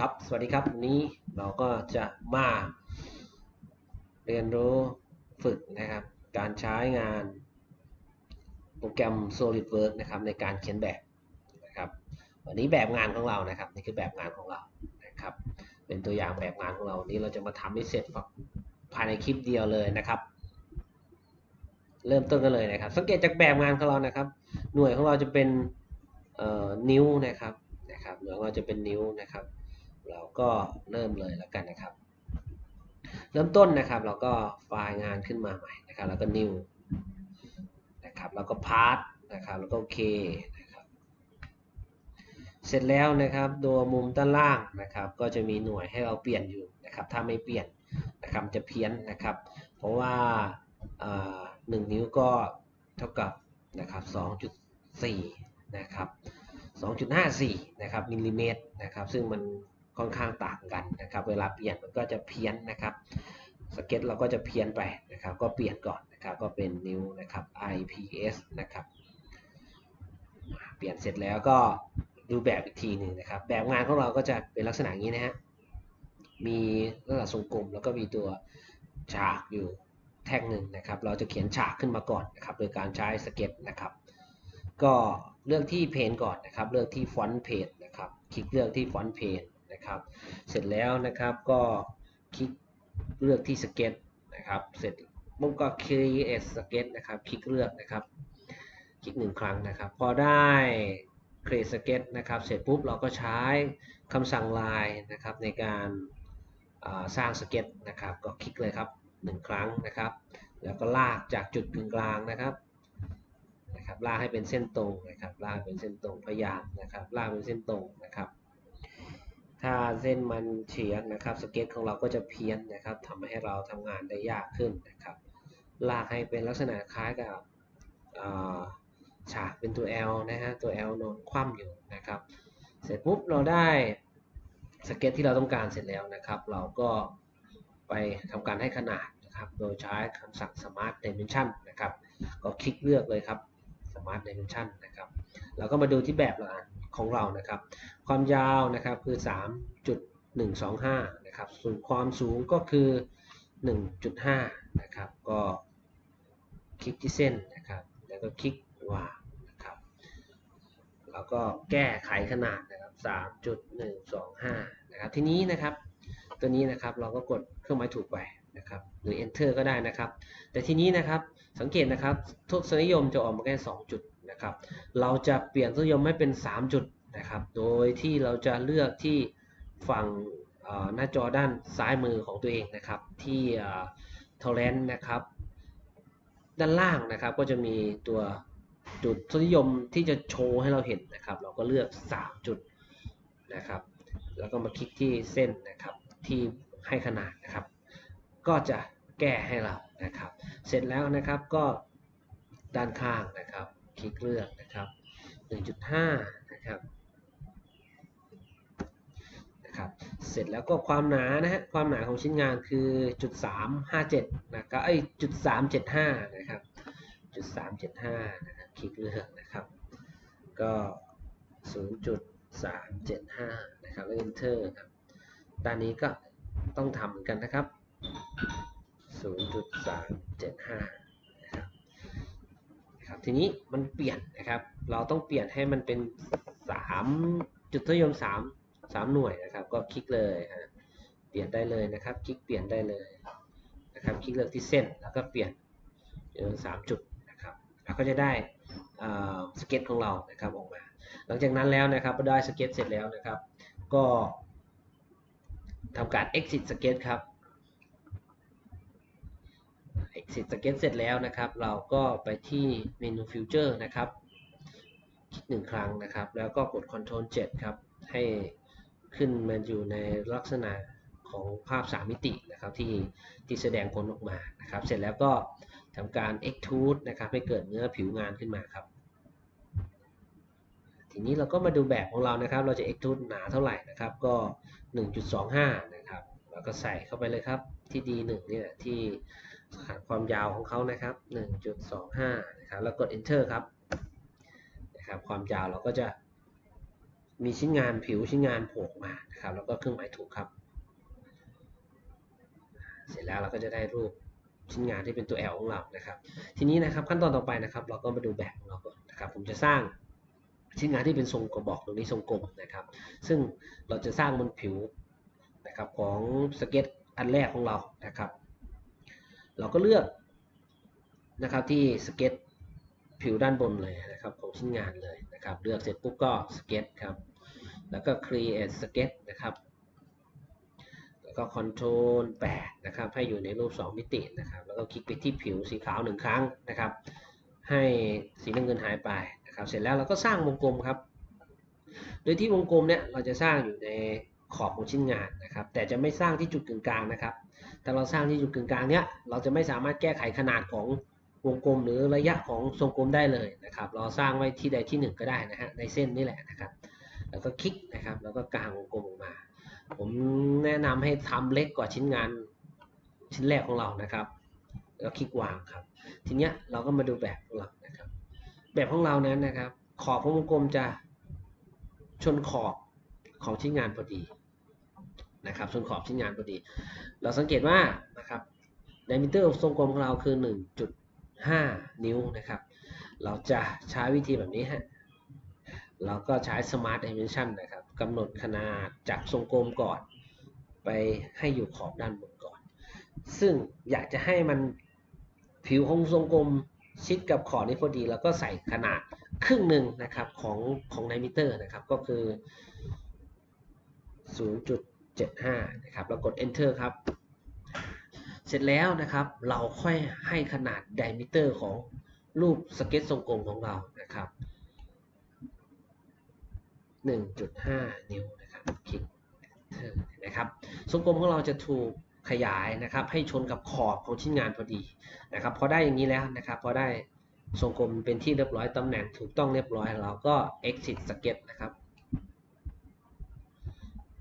ครับ สวัสดีครับ วันนี้เราก็จะมาเรียนรู้ฝึกนะครับ การใช้งานโปรแกรม SolidWorks นะครับในการเขียนแบบนะครับ วันนี้แบบงานของเรานะครับ นี่คือแบบงานของเรานะครับ เป็นตัวอย่างแบบงานของเราวันนี้เราจะมาทำให้เสร็จภายในคลิปเดียวเลยนะครับ เริ่มต้นกันเลยนะครับ สังเกตจากแบบงานของเรานะครับ หน่วยของเราจะเป็นนิ้วนะครับนะครับหน่วยของเราจะเป็นนิ้วนะครับ เราก็เริ่มเลยแล้วกันนะครับ เริ่มต้นนะครับเราก็ไฟล์งานขึ้นมาใหม่นะครับแล้วก็ new นะครับแล้วก็ part นะครับแล้วก็โอเคนะครับเสร็จแล้วนะครับตัวมุมด้านล่างนะครับก็จะมีหน่วยให้เราเปลี่ยนอยู่นะครับถ้าไม่เปลี่ยนนะครับจะเพี้ยนนะครับ เพราะว่าหนึ่งนิ้วก็เท่ากับนะครับ2.4นะครับ2.54นะครับมิลลิเมตรนะครับซึ่งมัน ค่อนข้างต่างกันนะครับ เวลาเปลี่ยนมันก็จะเพี้ยนนะครับสเก็ตเราก็จะเพี้ยนไปนะครับ ก็เปลี่ยนก่อนนะครับ ก็เป็นนิ้วนะครับ IPS นะครับ เปลี่ยนเสร็จแล้วก็ดูแบบอีกทีหนึ่งนะครับ แบบงานของเราก็จะเป็นลักษณะนี้นะฮะ มีลักษณะทรงกลมแล้วก็มีตัวฉากอยู่แท่งหนึ่งนะครับ เราจะเขียนฉากขึ้นมาก่อนนะครับ โดยการใช้สเก็ตนะครับ ก็เลือกที่เพนก่อนนะครับ เลือกที่ฟอนต์เพจนะครับ คลิกเลือกที่ฟอนต์เพจ นะครับ เสร็จแล้วนะครับก็คลิกเลือกที่สเก็ตนะครับ เสร็จปุ๊บก็ create sketch นะครับ คลิกเลือกนะครับ คลิกหนึ่งครั้งนะครับ พอได้ create sketch นะครับ เสร็จปุ๊บเราก็ใช้คำสั่งลายนะครับในการสร้างสเก็ตนะครับ ก็คลิกเลยครับหนึ่งครั้งนะครับ แล้วก็ลากจากจุดกึ่งกลางนะครับนะครับลากให้เป็นเส้นตรงนะครับลากเป็นเส้นตรงพยายามนะครับลากเป็นเส้นตรงนะครับ ถ้าเส้นมันเฉียงนะครับ สเก็ตของเราก็จะเพี้ยนนะครับทำให้เราทำงานได้ยากขึ้นนะครับ ลากให้เป็นลักษณะคล้ายกับฉากเป็นตัว L นะฮะ ตัว L นอนคว่ำอยู่นะครับ เสร็จปุ๊บเราได้สเก็ตที่เราต้องการเสร็จแล้วนะครับ เราก็ไปทำการให้ขนาดนะครับ โดยใช้คำสั่ง smart dimension นะครับ ก็คลิกเลือกเลยครับ smart dimension นะครับ เราก็มาดูที่แบบละกัน ของเรานะครับ ความยาวนะครับคือ 3.125 นะครับส่วนความสูงก็คือ 1.5 นะครับ ก็คลิกที่เส้นนะครับ แล้วก็คลิกวางนะครับ แล้วก็แก้ไขขนาดนะครับ 3.125 นะครับ ทีนี้นะครับ ตัวนี้นะครับเราก็กดเครื่องหมายถูกไปนะครับ หรือ enter ก็ได้นะครับ แต่ทีนี้นะครับ สังเกตนะครับทุกสนิยมจะออกมาแค่ 2 จุด นะครับ เราจะเปลี่ยนทศนิยมให้เป็น 3 จุดนะครับ โดยที่เราจะเลือกที่ฝั่งหน้าจอด้านซ้ายมือของตัวเองนะครับ ที่ torrent นะครับ ด้านล่างนะครับก็จะมีตัวจุดทศนิยมที่จะโชว์ให้เราเห็นนะครับ เราก็เลือก 3 จุดนะครับ แล้วก็มาคลิกที่เส้นนะครับที่ให้ขนาดนะครับ ก็จะแก้ให้เรานะครับ เสร็จแล้วนะครับก็ด้านข้างนะครับ คลิกเลือกนะครับ 1.5 นะครับนะครับ เสร็จแล้วก็ความหนานะฮะ ความหนาของชิ้นงานคือจุด357นะครับไอ้จุด375 นะครับ จุด375 นะครับ คลิกเลือกนะครับ ก็ 0.375 นะครับ แล้ว enter ครับด้านนี้ก็ต้องทำเหมือนกันนะครับ 0.375นะครับ ครับทีนี้มันเปลี่ยนนะครับ เราต้องเปลี่ยนให้มันเป็น 3 จุดทยม3 3 หน่วยนะครับ ก็คลิกเลยฮะเปลี่ยนได้เลยนะครับ คลิกเปลี่ยนได้เลยนะครับ คลิกเลือกที่เส้นแล้วก็เปลี่ยนเป็นสามจุดนะครับเราก็จะได้สเก็ตของเรานะครับออกมา หลังจากนั้นแล้วนะครับพอได้สเก็ตเสร็จแล้วนะครับ ก็ทำการ exit สเก็ตครับ exit สเก็ตเสร็จแล้วนะครับ เราก็ไปที่เมนู Future นะครับคลิกหนึ่งครั้งนะครับ แล้วก็กด Ctrl 7 ครับ ให้ขึ้นมาอยู่ในลักษณะของภาพ 3 มิตินะครับที่ที่แสดงผลออกมานะครับ เสร็จแล้วก็ทำการ extrude นะครับ ให้เกิดเนื้อผิวงานขึ้นมาครับ ทีนี้เราก็มาดูแบบของเรานะครับ เราจะ extrude หนาเท่าไหร่นะครับ ก็ 1.25 นะครับ แล้วก็ใส่เข้าไปเลยครับที่ D1 เนี่ยที่ ความยาวของเขานะครับ 1.25 นะครับ แล้วกด enter ครับ นะครับ ความยาวเราก็จะมีชิ้นงานผิวชิ้นงานโผล่มานะครับ แล้วก็เครื่องหมายถูกครับ เสร็จแล้วเราก็จะได้รูปชิ้นงานที่เป็นตัว L ของเรานะครับ ทีนี้นะครับขั้นตอนต่อไปนะครับ เราก็มาดูแบบของเราก่อนนะครับ ผมจะสร้างชิ้นงานที่เป็นทรงกระบอกตรงนี้ทรงกลมนะครับ ซึ่งเราจะสร้างบนผิวนะครับของสเก็ตอันแรกของเรานะครับ เราก็เลือกนะครับที่สเก็ตผิวด้านบนเลยนะครับของชิ้นงานเลยนะครับ เลือกเสร็จปุ๊บก็สเก็ตครับ แล้วก็ create sketch นะครับ แล้วก็ control 8นะครับ ให้อยู่ในรูป 2 มิตินะครับ แล้วก็คลิกไปที่ผิวสีขาวหนึ่งครั้งนะครับ ให้สีน้ำเงินหายไปนะครับ เสร็จแล้วเราก็สร้างวงกลมครับ โดยที่วงกลมเนี่ยเราจะสร้างอยู่ในขอบของชิ้นงานนะครับ แต่จะไม่สร้างที่จุดกึ่งกลางนะครับ แต่เราสร้างที่จุดกึ่งกลางเนี้ยเราจะไม่สามารถแก้ไขขนาดของวงกลมหรือระยะของทรงกลมได้เลยนะครับ เราสร้างไว้ที่ใดที่หนึ่งก็ได้นะฮะในเส้นนี่แหละนะครับ แล้วก็คลิกนะครับแล้วก็กางวงกลมออกมา ผมแนะนำให้ทำเล็กกว่าชิ้นงานชิ้นแรกของเรานะครับแล้วคลิกวางครับ ทีเนี้ยเราก็มาดูแบบของเรานะครับ แบบของเรานั้นนะครับ ขอบของวงกลมจะชนขอบของชิ้นงานพอดี นะครับชนขอบชิ้นงานพอดี เราสังเกตว่านะครับไดมิเตอร์ทรงกลมของเราคือ 1.5 นิ้วนะครับ เราจะใช้วิธีแบบนี้ฮะเราก็ใช้ Smart Dimension นะครับกำหนดขนาดจากทรงกลมก่อน ไปให้อยู่ขอบด้านบนก่อน ซึ่งอยากจะให้มันผิวของทรงกลมชิดกับขอบนี้พอดี แล้วก็ใส่ขนาดครึ่งหนึ่งนะครับของของไดมิเตอร์นะครับก็คือ 75นะครับแล้วกด enter ครับ เสร็จแล้วนะครับเราค่อยให้ขนาดไดมิเตอร์ของรูปสเก็ตทรงกลมของเรานะครับ 1.5 นิ้วนะครับคลิก enter นะครับทรงกลมของเราจะถูกขยายนะครับ ให้ชนกับขอบของชิ้นงานพอดีนะครับพอได้อย่างนี้แล้วนะครับพอได้ทรงกลมเป็นที่เรียบร้อยตำแหน่งถูกต้องเรียบร้อยเราก็ exit sketch นะครับ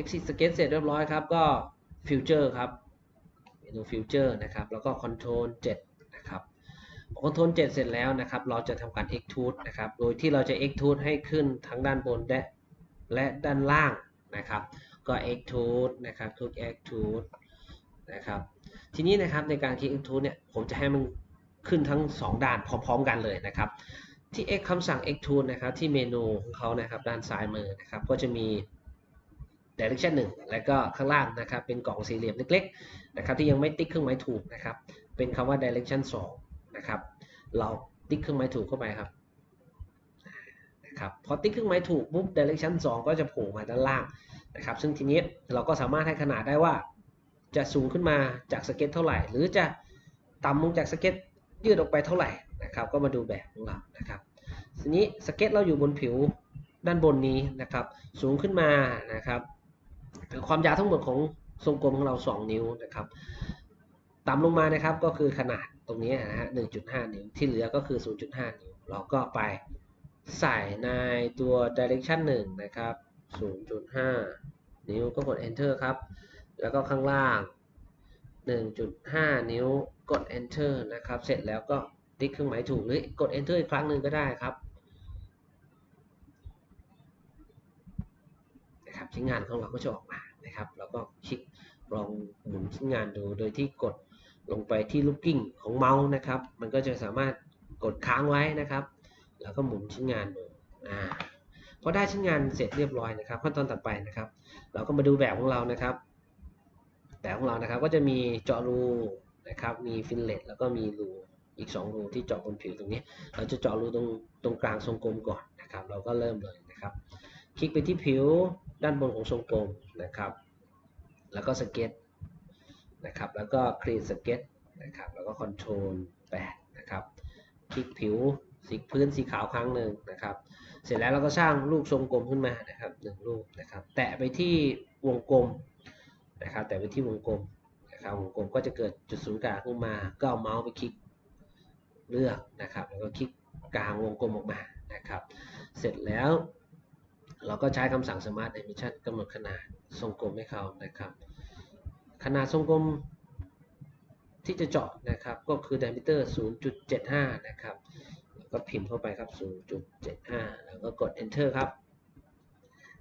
exit sketch เสร็จเรียบร้อยครับ ก็ future ครับเมนู future นะครับ แล้วก็ control 7 นะครับ control 7 เสร็จแล้วนะครับ เราจะทำการ extrude นะครับ โดยที่เราจะ extrude ให้ขึ้นทั้งด้านบนและและด้านล่างนะครับ ก็ extrude นะครับคลิก extrude นะครับ ทีนี้นะครับในการคลิก extrude เนี่ย ผมจะให้มันขึ้นทั้ง 2 ด้านพร้อมๆกันเลยนะครับที่ x คำสั่ง extrude นะครับที่เมนูของเขานะครับด้านซ้ายมือนะครับก็จะมี direction 1 แล้วก็ข้างล่างนะครับเป็นกล่องสี่เหลี่ยมเล็กๆนะครับที่ยังไม่ติ๊กเครื่องหมายถูกนะครับเป็นคำว่า direction 2นะครับเราติ๊กเครื่องหมายถูกเข้าไปครับนะครับพอติ๊กเครื่องหมายถูกปุ๊บ direction 2 ก็จะโผล่มาด้านล่างนะครับซึ่งทีนี้เราก็สามารถให้ขนาดได้ว่า จะสูงขึ้นมาจากสเก็ตเท่าไหร่ หรือจะต่ำลงจากสเก็ตยืดออกไปเท่าไหร่นะครับก็มาดูแบบของเรานะครับทีนี้สเก็ตเราอยู่บนผิวด้านบนนี้นะครับสูงขึ้นมานะครับ ความยาวทั้งหมดของทรงกลมของเรา 2 นิ้วนะครับต่ำลงมานะครับก็คือขนาดตรงนี้นะฮะ 1.5 นิ้ว ที่เหลือก็คือ 0.5 นิ้ว เราก็ไปใส่ในตัว direction 1 นะครับ 0.5 นิ้วก็กด enter ครับ แล้วก็ข้างล่าง 1.5 นิ้วกด enter นะครับ เสร็จแล้วก็ติ๊กเครื่องหมายถูกหรือกด enter อีกครั้งหนึ่งก็ได้ครับ นะครับชิ้นงานของเราก็จะออกมานะครับแล้วก็คลิกลองหมุนชิ้นงานดู โดยที่กดลงไปที่ลูกกิ้งของเมาส์นะครับ มันก็จะสามารถกดค้างไว้นะครับ แล้วก็หมุนชิ้นงานดูอ่าพอได้ชิ้นงานเสร็จเรียบร้อยนะครับ ขั้นตอนต่อไปนะครับ เราก็มาดูแบบของเรานะครับ แบบของเรานะครับก็จะมีเจาะรูนะครับ มีฟินเลตแล้วก็มีรูอีก2รูที่เจาะบนผิวตรงนี้ เราจะเจาะรูตรงตรงกลางทรงกลมก่อนนะครับ เราก็เริ่มเลยนะครับ คลิกไปที่ผิว ด้านบนของทรงกลมนะครับ แล้วก็สเก็ตนะครับ แล้วก็ create sketch นะครับ แล้วก็ control 8นะครับ คลิกผิวสีพื้นสีขาวครั้งหนึ่งนะครับ เสร็จแล้วเราก็สร้างลูกทรงกลมขึ้นมานะครับหนึ่งลูกนะครับ แตะไปที่วงกลมนะครับ แตะไปที่วงกลมนะครับ วงกลมก็จะเกิดจุดศูนย์กลางขึ้นมา ก็เอาเมาส์ไปคลิกเลือกนะครับ แล้วก็คลิกกลางวงกลมออกมานะครับ เสร็จแล้ว เราก็ใช้คำสั่ง Smart Dimension กำหนดขนาดทรงกลมให้เขานะครับ ขนาดทรงกลมที่จะเจาะนะครับก็คือ diameter 0.75 นะครับแล้วก็พิมพ์เข้าไปครับ 0.75 แล้วก็กด enter ครับ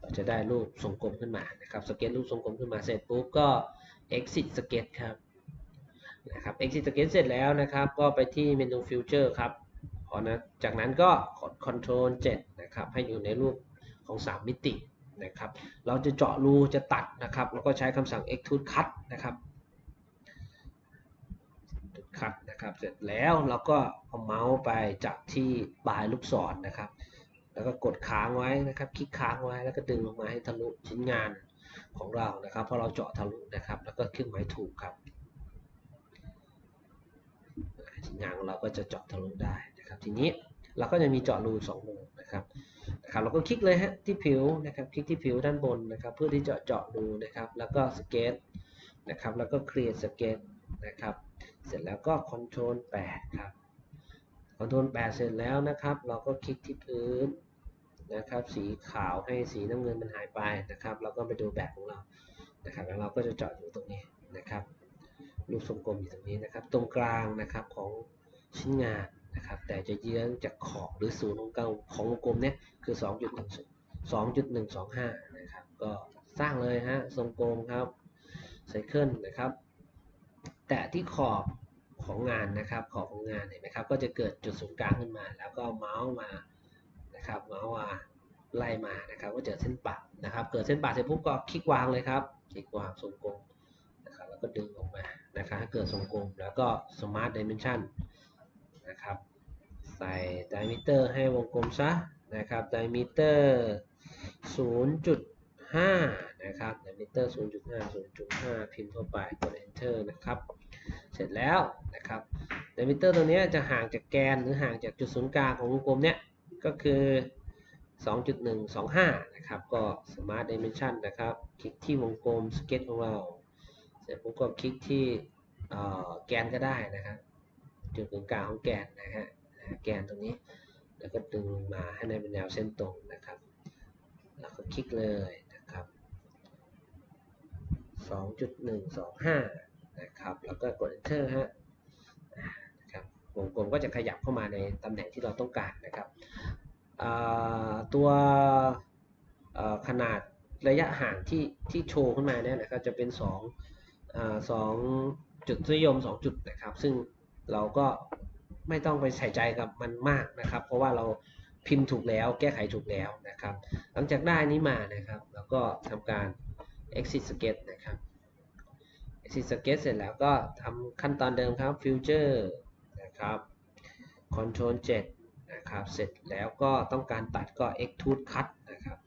เราจะได้รูปทรงกลมขึ้นมานะครับสเก็ตรูปทรงกลมขึ้นมาเสร็จปุ๊บก็ exit sketch ครับนะครับ exit sketch เสร็จแล้วนะครับ ก็ไปที่เมนู future ครับพอนะจากนั้นก็กด control 7 นะครับ ให้อยู่ในรูป ของ 3 มิตินะครับ เราจะเจาะรูจะตัดนะครับ แล้วก็ใช้คำสั่ง extrude cut นะครับคัดนะครับ เสร็จแล้วเราก็เอาเมาส์ไปจับที่ปลายลูกศรนะครับ แล้วก็กดค้างไว้นะครับ คลิกค้างไว้แล้วก็ดึงลงมาให้ทะลุชิ้นงานของเรานะครับเพราะเราเจาะทะลุนะครับ แล้วก็เครื่องหมายถูกครับชิ้นงานของเราก็จะเจาะทะลุได้นะครับ ทีนี้เราก็จะมีเจาะรูสองรูนะครับ นะครับเราก็คลิกเลยฮะที่ผิวนะครับคลิกที่ผิวด้านบนนะครับ เพื่อที่จะเจาะรูนะครับ แล้วก็สเก็ตนะครับ แล้วก็ create สเก็ตนะครับ เสร็จแล้วก็ Ctrl 8ครับ Ctrl 8 เสร็จแล้วนะครับ เราก็คลิกที่พื้นนะครับ สีขาวให้สีน้ำเงินมันหายไปนะครับ เราก็ไปดูแบบของเรานะครับ แล้วเราก็จะเจาะอยู่ตรงนี้นะครับ รูปทรงกลมอยู่ตรงนี้นะครับ ตรงกลางนะครับของชิ้นงาน นะครับแต่จะเยื้องจากขอบหรือศูนย์ของเกาของวงกลมเนี่ยคือ 2.1 2.125 นะครับก็สร้างเลยฮะทรงกลมครับไซเคิลนะครับ แตะที่ขอบของงานนะครับขอบของงานเห็นไหมครับก็จะเกิดจุดศูนย์กลางขึ้นมา แล้วก็เมาส์มานะครับเมาส์มาไล่มานะครับก็เจอเส้นปะนะครับ เกิดเส้นปะเสร็จปุ๊บก็คลิกวางเลยครับคลิกวางทรงกลมนะครับแล้วก็ดึงออกมานะครับให้เกิดทรงกลมแล้วก็ smart dimension นะครับ ใส่ diameter ให้วงกลมซะนะครับ diameter 0.5 นะครับ diameter 0.5 0.5 พิมพ์เข้าไปกด enter นะครับ เสร็จแล้วนะครับ diameter ตัวนี้จะห่างจากแกนหรือห่างจากจุดศูนย์กลางของวงกลมเนี้ยก็คือ 2.125 นะครับ ก็ smart dimension นะครับ คลิกที่วงกลม sketch ของเรา เสร็จปุ๊บก็คลิกที่แกนก็ได้นะครับ จุดศูนย์กลางของแกนนะฮะแกนตรงนี้ แล้วก็ดึงมาให้ในเป็นแนวเส้นตรงนะครับแล้วก็คลิกเลยนะครับ 2.125 นะครับ แล้วก็กด enter ฮะนะครับวงกลมก็จะขยับเข้ามาในตำแหน่งที่เราต้องการนะครับตัวขนาดระยะห่างที่ที่โชว์ขึ้นมาเนี่ยนะครับจะเป็น2 2จุดนิยม 2 จุดนะครับ ซึ่ง เราก็ไม่ต้องไปใส่ใจกับมันมากนะครับ เพราะว่าเราพิมพ์ถูกแล้ว แก้ไขถูกแล้วนะครับ หลังจากได้นี้มานะครับแล้วก็ทำการ exit sketch นะครับ exit sketch เสร็จแล้วก็ทำขั้นตอนเดิมครับ future นะครับ control 7นะครับ เสร็จแล้วก็ต้องการตัดก็ extrude cut นะครับ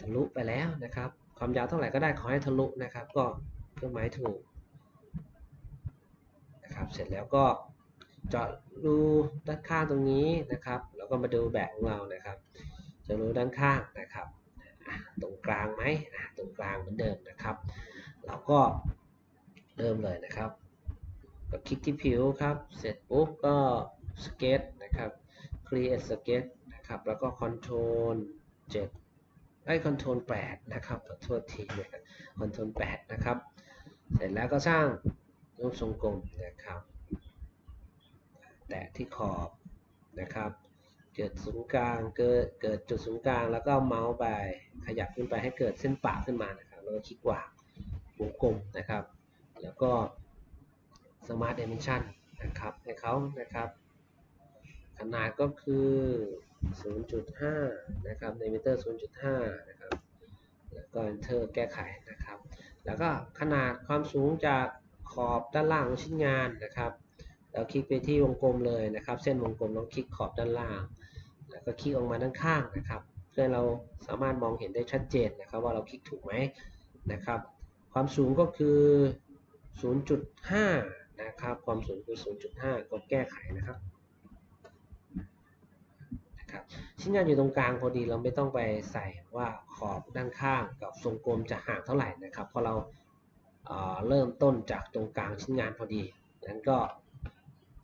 ทะลุไปแล้วนะครับ ความยาวเท่าไหร่ก็ได้ขอให้ทะลุนะครับ ก็เครื่องหมายถูก นะครับ เสร็จแล้วก็เจาะรูด้านข้างตรงนี้นะครับ แล้วก็มาดูแบบของเรานะครับจะรูด้านข้างนะครับ ตรงกลางไหมตรงกลางเหมือนเดิมนะครับ เราก็เริ่มเลยนะครับก็คลิกที่ผิวครับ เสร็จปุ๊บก็สเก็ตนะครับ create sketch นะครับ แล้วก็ control 7ไอ้ control 8นะครับขอโทษทีนะครับ control 8นะครับ เสร็จแล้วก็สร้าง รูปทรงกลมนะครับ แตะที่ขอบนะครับเกิดศูนย์กลางเกิดเกิดจุดศูนย์กลางแล้วก็เมาส์ไปขยับขึ้นไปให้เกิดเส้นปะขึ้นมานะครับแล้วก็คลิกวางวงกลมนะครับ แล้วก็ smart dimension นะครับให้เขานะครับขนาดก็คือ 0.5 นะครับ diameter 0.5 นะครับ แล้วก็ enter แก้ไขนะครับ แล้วก็ขนาดความสูงจาก อบด้านล่างของชิ้นงานนะครับเราคลิกไปที่วงกลมเลยนะครับ เส้นวงกลมต้องคลิกขอบด้านล่าง แล้วก็คลิกออกมาด้านข้างนะครับ เพื่อเราสามารถมองเห็นได้ชัดเจนนะครับ ว่าเราคลิกถูกไหมนะครับ ความสูงก็คือ 0.5 นะครับ ความสูงคือ 0.5ก็แก้ไขนะครับนะครับชิ้นงานอยู่ตรงกลางพอดีเราไม่ต้องไปใส่ว่าขอบด้านข้างกับทรงกลมจะห่างเท่าไหร่นะครับพราะเรา เริ่มต้นจากตรงกลางชิ้นงานพอดีนั้นก็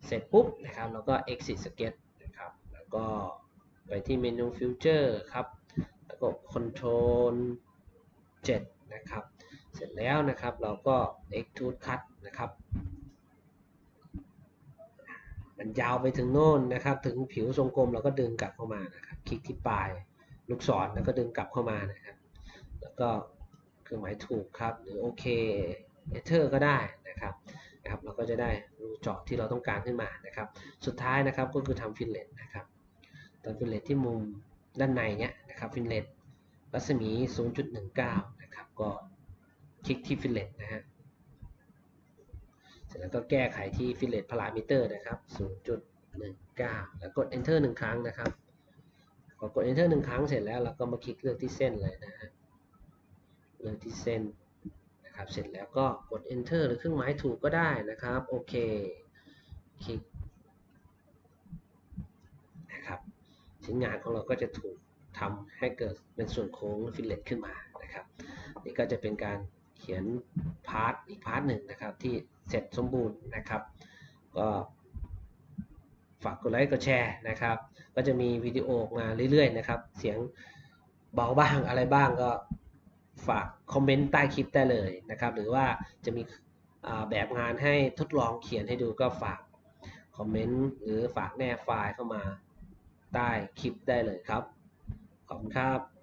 เสร็จปุ๊บนะครับแล้วก็ exit sketch นะครับ แล้วก็ไปที่เมนู future ครับ แล้วก็ control 7 นะครับ เสร็จแล้วนะครับเราก็ extrude cut นะครับ มันยาวไปถึงโน่นนะครับ ถึงผิวทรงกลมเราก็ดึงกลับเข้ามานะครับ คลิกที่ปลายลูกศรแล้วก็ดึงกลับเข้ามานะครับ แล้วก็ เครื่องหมายถูกครับ หรือโอเค enter ก็ได้นะครับนะครับเราก็จะได้รูเจาะที่เราต้องการขึ้นมานะครับ สุดท้ายนะครับก็คือทำฟิลเลตนะครับตอนฟิลเลตที่มุมด้านในเนี้ยนะครับฟิลเลตรัศมี 0.19 นะครับก็คลิกที่ฟิลเลตนะฮะเสร็จแล้วก็แก้ไขที่ fillet parameter นะครับ 0.19 แล้วกด enter หนึ่งครั้งนะครับพอกด enter หนึ่งครั้งเสร็จแล้วเราก็มาคลิกเลือกที่เส้นเลยนะฮะ เลือกที่เส้นนะครับเสร็จแล้วก็กด enter หรือเครื่องหมายถูกก็ได้นะครับ โอเค คลิกนะครับชิ้นงานของเราก็จะถูกทำให้เกิดเป็นส่วนโค้งฟิลเลตขึ้นมานะครับนี่ก็จะเป็นการเขียนพาร์ทอีกพาร์ทหนึ่งนะครับ ที่เสร็จสมบูรณ์นะครับ ก็ฝากกดไลค์กดแชร์นะครับ ก็จะมีวิดีโอออกมาเรื่อยๆนะครับ เสียงเบาบ้างอะไรบ้างก็ ฝากคอมเมนต์ใต้คลิปได้เลยนะครับ หรือว่าจะมีแบบงานให้ทดลองเขียนให้ดูก็ฝากคอมเมนต์หรือฝากแนบไฟล์เข้ามาใต้คลิปได้เลยครับ ขอบคุณครับ